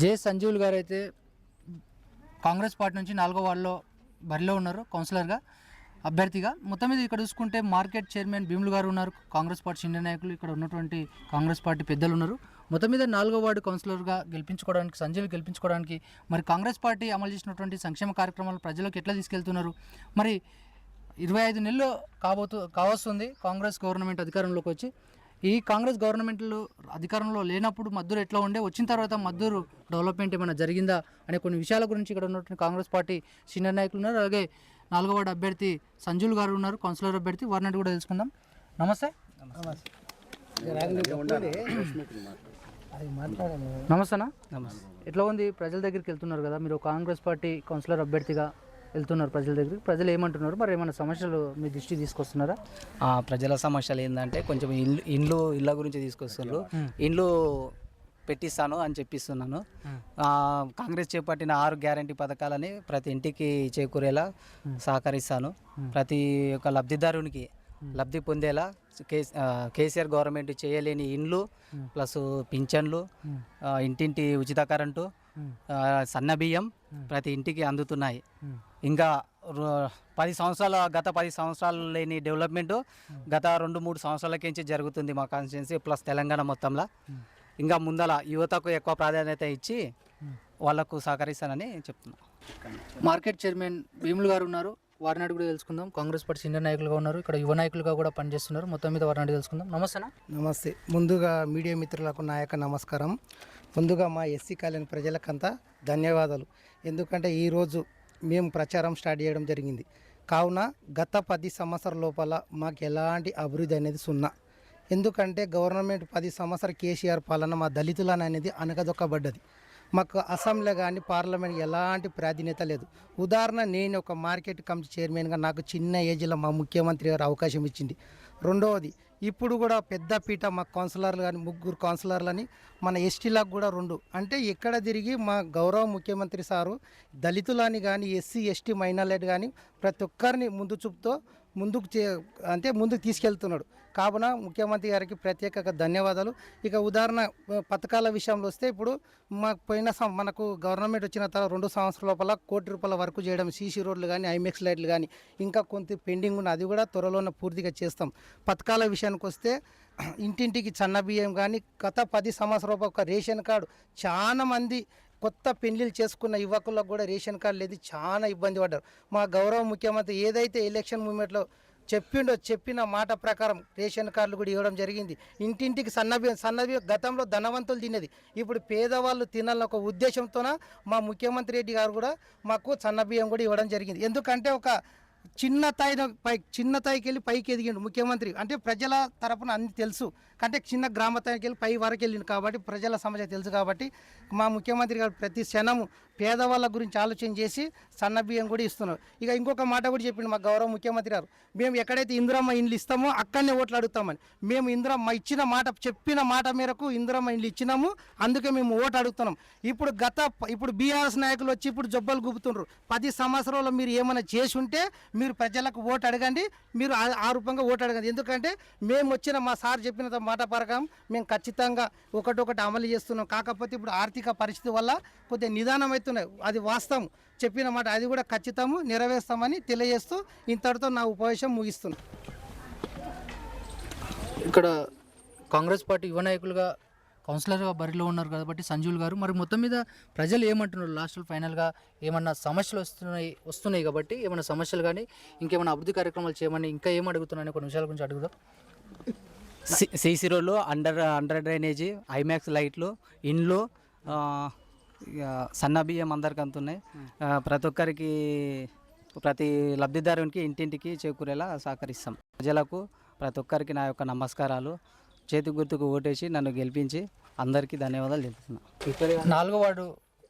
జే సంజీవులు గారు అయితే కాంగ్రెస్ పార్టీ నుంచి నాలుగో వార్డులో బరిలో ఉన్నారు కౌన్సిలర్గా అభ్యర్థిగా. మొత్తం మీద ఇక్కడ చూసుకుంటే మార్కెట్ చైర్మన్ భీములు గారు ఉన్నారు కాంగ్రెస్ పార్టీ సీనియర్ నాయకులు ఇక్కడ ఉన్నటువంటి కాంగ్రెస్ పార్టీ పెద్దలు ఉన్నారు. మొత్తం మీద నాలుగో వార్డు కౌన్సిలర్గా గెలిపించుకోవడానికి సంజీవ్ గెలిపించుకోవడానికి మరి కాంగ్రెస్ పార్టీ అమలు చేసినటువంటి సంక్షేమ కార్యక్రమాలు ప్రజలకు ఎట్లా తీసుకెళ్తున్నారు? మరి ఇరవై ఐదు నెలలు కాబోతు కావస్తుంది కాంగ్రెస్ గవర్నమెంట్ అధికారంలోకి వచ్చి. ఈ కాంగ్రెస్ గవర్నమెంట్లో అధికారంలో లేనప్పుడు మద్దూరు ఎట్లా ఉండే? వచ్చిన తర్వాత మద్దూరు డెవలప్మెంట్ ఏమైనా జరిగిందా? అనే కొన్ని విషయాల గురించి ఇక్కడ ఉన్నటువంటి కాంగ్రెస్ పార్టీ సీనియర్ నాయకులు ఉన్నారు. అలాగే నాలుగో వార్డు అభ్యర్థి సంజుల్ గారు ఉన్నారు కౌన్సిలర్ అభ్యర్థి వారిని కూడా తెలుసుకుందాం. నమస్తే. నమస్తేనా? నమస్తే. ఎట్లా ఉంది? ప్రజల దగ్గరికి వెళ్తున్నారు కదా మీరు కాంగ్రెస్ పార్టీ కౌన్సిలర్ అభ్యర్థిగా. వెళ్తున్నారు ప్రజల దగ్గరికి. ప్రజలు ఏమంటున్నారు? మరి ఏమైనా సమస్యలు మీ దృష్టి తీసుకొస్తున్నారా? ప్రజల సమస్యలు ఏంటంటే కొంచెం ఇల్లు ఇండ్లు ఇళ్ళ గురించి తీసుకొస్తున్నారు ఇండ్లు పెట్టిస్తాను అని చెప్పిస్తున్నాను. కాంగ్రెస్ చేపట్టిన ఆరు గ్యారంటీ పథకాలని ప్రతి ఇంటికి చేకూరేలా సహకరిస్తాను. ప్రతి ఒక్క లబ్ధిదారునికి లబ్ధి పొందేలా కేసీఆర్ గవర్నమెంట్ చేయలేని ఇండ్లు ప్లస్ పింఛన్లు ఇంటింటి ఉచిత కరెంటు సన్న బియ్యం ప్రతి ఇంటికి అందుతున్నాయి. ఇంకా పది సంవత్సరాల గత పది సంవత్సరాలు లేని డెవలప్మెంట్ గత రెండు మూడు సంవత్సరాలకించి జరుగుతుంది మా కాన్స్టిట్యున్సీ ప్లస్ తెలంగాణ మొత్తంలో. ఇంకా ముందల యువతకు ఎక్కువ ప్రాధాన్యత ఇచ్చి వాళ్ళకు సహకరిస్తానని చెప్తున్నాను మార్కెట్ చైర్మన్ భీములు గారు ఉన్నారు. వారిని అడిగి కూడా తెలుసుకుందాం. కాంగ్రెస్ పార్టీ సీనియర్ నాయకులుగా ఉన్నారు. ఇక్కడ యువ నాయకులుగా కూడా పనిచేస్తున్నారు. మొత్తం మీద వారిని అడిగి తెలుసుకుందాం. నమస్తేనా? నమస్తే. ముందుగా మీడియా మిత్రులకు నా యొక్క నమస్కారం. ముందుగా మా ఎస్సీ కాలనీ ప్రజలకంతా ధన్యవాదాలు. ఎందుకంటే ఈరోజు మేము ప్రచారం స్టార్ట్ చేయడం జరిగింది. కావున గత పది సంవత్సరాల లోపల మాకు ఎలాంటి అభివృద్ధి అనేది సున్నా. ఎందుకంటే గవర్నమెంట్ పది సంవత్సరాల కేసీఆర్ పాలన మా దళితులను అనేది అనగదొక్కబడ్డది. మాకు అసెంబ్లీ కానీ పార్లమెంట్ ఎలాంటి ప్రాధాన్యత లేదు. ఉదాహరణ నేను ఒక మార్కెట్ కమిటీ చైర్మన్గా నాకు చిన్న ఏజ్లో మా ముఖ్యమంత్రి గారు అవకాశం ఇచ్చింది. రెండవది ఇప్పుడు కూడా పెద్దపీట మా కౌన్సిలర్లు కానీ ముగ్గురు కౌన్సిలర్లని మన ఎస్టీలకు కూడా రెండు. అంటే ఎక్కడ తిరిగి మా గౌరవ ముఖ్యమంత్రి సారు దళితులని కానీ ఎస్సీ ఎస్టీ మైనారిటీ కానీ ప్రతి ఒక్కరిని ముందు చూపుతో ముందుకు చే అంటే ముందుకు తీసుకెళ్తున్నాడు. కావున ముఖ్యమంత్రి గారికి ప్రత్యేక ధన్యవాదాలు. ఇక ఉదాహరణ పథకాల విషయంలో వస్తే ఇప్పుడు మాకు పోయిన మనకు గవర్నమెంట్ వచ్చిన తర్వాత రెండు సంవత్సరాల లోపల కోటి రూపాయల వరకు చేయడం సీసీ రోడ్లు కానీ ఐమెక్స్ లైట్లు కానీ ఇంకా కొంత పెండింగ్ ఉన్న అది కూడా త్వరలోనే పూర్తిగా చేస్తాం. పథకాల విషయానికి వస్తే ఇంటింటికి సన్న బియ్యం కానీ గత పది సంవత్సరాల ఒక రేషన్ కార్డు చాలా మంది కొత్త పెళ్ళిళ్ళు చేసుకున్న యువకులకు కూడా రేషన్ కార్డు లేదు చాలా ఇబ్బంది పడ్డారు. మా గౌరవ ముఖ్యమంత్రి ఏదైతే ఎలక్షన్ మూమెంట్లో చెప్పిండో చెప్పిన మాట ప్రకారం రేషన్ కార్డులు కూడా ఇవ్వడం జరిగింది. ఇంటింటికి సన్నబియ్యం సన్నబియ్యం గతంలో ధనవంతులు తినేది. ఇప్పుడు పేదవాళ్ళు తినాలని ఒక ఉద్దేశంతోన మా ముఖ్యమంత్రి రెడ్డి గారు కూడా మాకు సన్నబియ్యం కూడా ఇవ్వడం జరిగింది. ఎందుకంటే ఒక చిన్న తాయి పై చిన్న తాయికి వెళ్ళి పైకి ఎదిగిండు ముఖ్యమంత్రి. అంటే ప్రజల తరపున అన్ని తెలుసు. అంటే చిన్న గ్రామ స్థాయికి వెళ్ళి పై వరకు వెళ్ళిండు కాబట్టి ప్రజల సమస్య తెలుసు కాబట్టి మా ముఖ్యమంత్రి గారు ప్రతి క్షణము పేదవాళ్ళ గురించి ఆలోచన చేసి సన్న బియ్యం కూడా ఇస్తున్నారు. ఇక ఇంకొక మాట కూడా చెప్పిండు మా గౌరవ ముఖ్యమంత్రి గారు. మేము ఎక్కడైతే ఇందిరమ్మ ఇండ్లు ఇస్తామో అక్కడనే ఓట్లు అడుగుతామని. మేము ఇందిరమ్మ ఇచ్చిన మాట చెప్పిన మాట మేరకు ఇందిరమ్మ ఇండ్లు ఇచ్చినాము. అందుకే మేము ఓటు అడుగుతున్నాం. ఇప్పుడు గత ఇప్పుడు బీఆర్ఎస్ నాయకులు వచ్చి ఇప్పుడు జబ్బలు గుబుతుండ్రు పది సంవత్సరాల్లో మీరు ఏమైనా చేసి ఉంటే మీరు ప్రజలకు ఓటు అడగండి. మీరు ఆ- ఆ రూపంగా ఓటు అడగండి. ఎందుకంటే మేము వచ్చిన మా సార్ చెప్పిన మాట ప్రకారం మేము ఖచ్చితంగా ఒకటొకటి అమలు చేస్తున్నాం. కాకపోతే ఇప్పుడు ఆర్థిక పరిస్థితి వల్ల కొద్దిగా నిదానం అవుతున్నాయి అది వాస్తవం చెప్పిన మాట అది కూడా ఖచ్చితము నెరవేర్స్తామని తెలియజేస్తూ ఇంతటితో నా ఉపవేశం ముగిస్తున్నాను ఇక్కడ కాంగ్రెస్ పార్టీ యువ నాయకులుగా కౌన్సిలర్గా బరిలో ఉన్నారు కాబట్టి సంజీవులు గారు మరి మొత్తం మీద ప్రజలు ఏమంటున్నారు లాస్ట్ ఫైనల్గా ఏమన్నా సమస్యలు వస్తున్నాయి వస్తున్నాయి కాబట్టి ఏమైనా సమస్యలు కానీ ఇంకేమైనా అభివృద్ధి కార్యక్రమాలు చేయమని ఇంకా ఏం అడుగుతున్నాయని కొన్ని విషయాల గురించి అడుగుదాం సీసీ రోడ్లు అండర్ అండర్ డ్రైనేజీ ఐమాక్స్ లైట్లు ఇండ్లు ఆ, ఇక సన్న బియ్యం అందరికి అందుతున్నాయి ప్రతి ఒక్కరికి ప్రతి లబ్ధిదారునికి ఇంటింటికి చేకూరేలా సహకరిస్తాం. ప్రజలకు ప్రతి ఒక్కరికి నా యొక్క నమస్కారాలు. చేతి గుర్తుకు ఓటేసి నన్ను గెలిపించి అందరికీ ధన్యవాదాలు తెలుపుతున్నాను నాలుగో వార్డు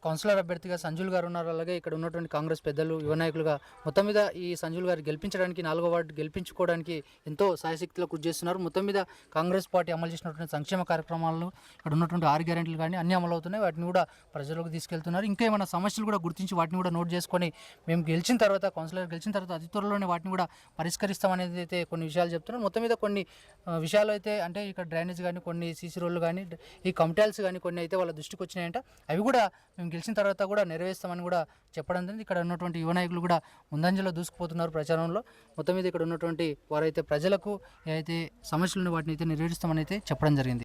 కౌన్సిలర్ అభ్యర్థిగా సంజుల్ గారు ఉన్నారు. అలాగే ఇక్కడ ఉన్నటువంటి కాంగ్రెస్ పెద్దలు యువ నాయకులుగా మొత్తం మీద ఈ సంజుల్ గారు గెలిపించడానికి నాలుగో వార్డు గెలిపించుకోవడానికి ఎంతో సాయశక్తిలో కృషి చేస్తున్నారు. మొత్తం మీద కాంగ్రెస్ పార్టీ అమలు చేసినటువంటి సంక్షేమ కార్యక్రమాలను ఇక్కడ ఉన్నటువంటి ఆరు గ్యారెంటీలు కానీ అన్ని అమలు అవుతున్నాయి. వాటిని కూడా ప్రజలకు తీసుకెళ్తున్నారు. ఇంకా ఏమైనా సమస్యలు కూడా గుర్తించి వాటిని కూడా నోట్ చేసుకొని మేము గెలిచిన తర్వాత కౌన్సిలర్ గెలిచిన తర్వాత అతి త్వరలోనే వాటిని కూడా పరిష్కరిస్తామనేది అయితే కొన్ని విషయాలు చెప్తున్నారు. మొత్తం మీద కొన్ని విషయాలు అయితే అంటే ఇక్కడ డ్రైనేజ్ కానీ కొన్ని సీసీ రోడ్లు కానీ ఈ కమిటాల్స్ కానీ కొన్ని అయితే వాళ్ళ దృష్టికి వచ్చినాయంట. అవి కూడా మేము గెలిచిన తర్వాత కూడా నెరవేరుస్తామని కూడా చెప్పడం జరిగింది. ఇక్కడ ఉన్నటువంటి యువ నాయకులు కూడా ముందంజలో దూసుకుపోతున్నారు ప్రచారంలో. మొత్తం మీద ఇక్కడ ఉన్నటువంటి వారైతే ప్రజలకు ఏదైతే సమస్యలు వాటిని అయితే నెరవేరుస్తామని అయితే చెప్పడం జరిగింది.